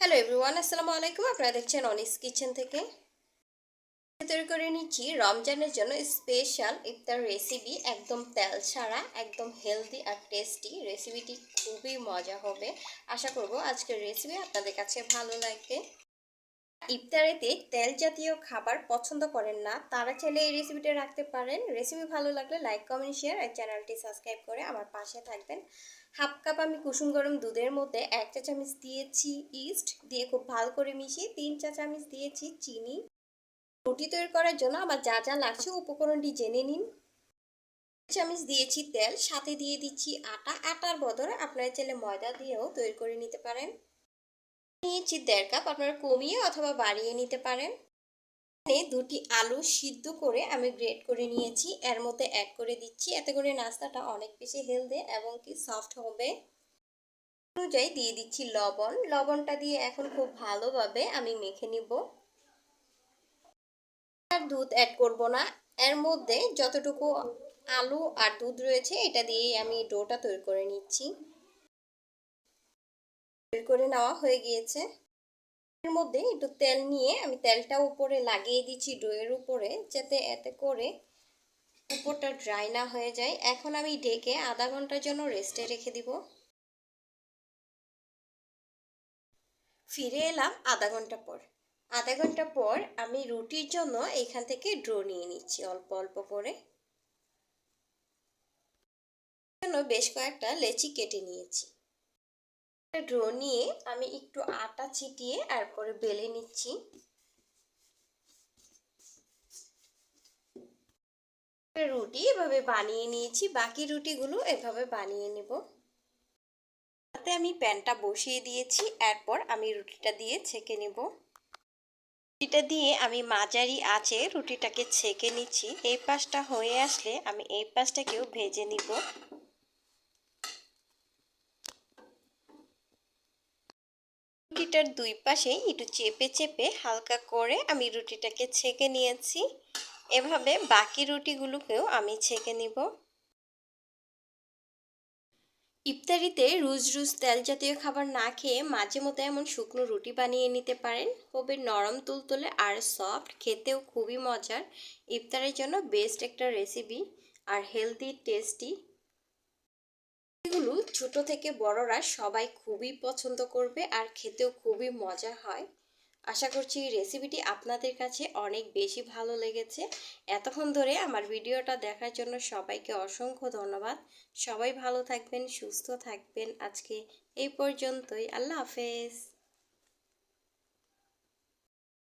Hello everyone আসসালামু আলাইকুম। আপনারা দেখছেন অনিস কিচেন থেকে। তৈরি করে নিচ্ছি রমজানের জন্য স্পেশাল ইফতার রেসিপি একদম তেল ছাড়া, একদম হেলদি আর টেস্টি রেসিপিটি খুবই মজা হবে। আশা করব আজকের রেসিপি আপনাদের কাছে ভালো লাগবে। ইফতারেতে তেল জাতীয় খাবার পছন্দ করেন না, তারা চাইলে এই রেসিপিটা রাখতে পারেন। রেসিপি ভালো লাগলে লাইক কমেন্ট শেয়ার আর চ্যানেলটি সাবস্ক্রাইব করে আমার পাশে থাকবেন। হাফ কাপ আমি কুসুম গরম দুধের মধ্যে এক চা চামচ দিয়েছি ইস্ট দিয়ে খুব ভালো করে মিশিয়ে তিন চা চামচ দিয়েছি চিনি। রুটি তৈরি করার জন্য আমার যা যা লাগছে উপকরণটি জেনে নিন। চামচ দিয়েছি তেল, সাথে দিয়ে দিচ্ছি আটা। আটার বদলে আপনারা চাইলে ময়দা দিয়েও তৈরি করে নিতে পারেন। নিয়েছি দেড় কাপ আপনারা কমিয়ে অথবা বাড়িয়ে নিতে পারেন। এখানে দুটি আলু সিদ্ধ করে আমি গ্রেট করে নিয়েছি। এর মধ্যে অ্যাড করে দিচ্ছি। এতে করে নাস্তাটা অনেক বেশি হেলদি এবং কি সফট হবে। অনুযায়ী দিয়ে দিচ্ছি লবণ। লবণটা দিয়ে এখন খুব ভালোভাবে আমি মেখে নিব। আর দুধ অ্যাড করব না। এর মধ্যে যতটুকু আলু আর দুধ রয়েছে, এটা দিয়েই আমি ডোটা তৈরি করে নিচ্ছি। তৈরি করে নেওয়া হয়ে গিয়েছে। এর মধ্যে একটু তেল নিয়ে আমি তেলটা উপরে লাগিয়ে দিচ্ছি ডোয়ের উপরে, যাতে এতে করে উপরটা ড্রাই না হয়ে যায়। এখন আমি ঢেকে আধা ঘণ্টার জন্য রেস্টে রেখে দিব। ফিরে এলাম আধা ঘণ্টা পর। আধা ঘণ্টা পর আমি রুটির জন্য এখান থেকে ড্রো নিয়ে নিচ্ছি অল্প অল্প করে। জন্য বেশ কয়েকটা লেচি কেটে নিয়েছি। ড্রো নিয়ে আমি একটু আটা ছিটিয়ে তারপরে বেলে নিচ্ছি। রুটি এভাবে বানিয়ে নিয়েছি, বাকি রুটিগুলো এভাবে বানিয়ে নেব। তাতে আমি প্যানটা বসিয়ে দিয়েছি, এরপর আমি রুটিটা দিয়ে ছেঁকে নেব। রুটিটা দিয়ে আমি মাঝারি আছে রুটিটাকে ছেঁকে নিচ্ছি। এই পাশটা হয়ে আসলে আমি এই পাশটাকেও ভেজে নিব। রুটিটার দুই পাশে একটু চেপে চেপে হালকা করে আমি রুটিটাকে ছেঁকে নিয়েছি। এভাবে বাকি রুটিগুলোকেও আমি ছেঁকে নিব। ইফতারিতে রুজ রুজ তেল জাতীয় খাবার না খেয়ে মাঝে মধ্যে এমন শুকনো রুটি বানিয়ে নিতে পারেন। হবে নরম, তুলতুলে আর সফট, খেতেও খুবই মজার। ইফতারের জন্য বেস্ট একটা রেসিপি আর হেলদি টেস্টি ছোট থেকে বড়রা সবাই খুবই পছন্দ করবে আর খেতেও খুবই মজা হয়। আশা করছি রেসিপিটি আপনাদের কাছে অনেক বেশি ভালো লেগেছে। এতক্ষণ ধরে আমার ভিডিওটা দেখার জন্য সবাইকে অসংখ্য ধন্যবাদ। সবাই ভালো থাকবেন, সুস্থ থাকবেন। আজকে এই পর্যন্তই। আল্লাহ হাফেজ।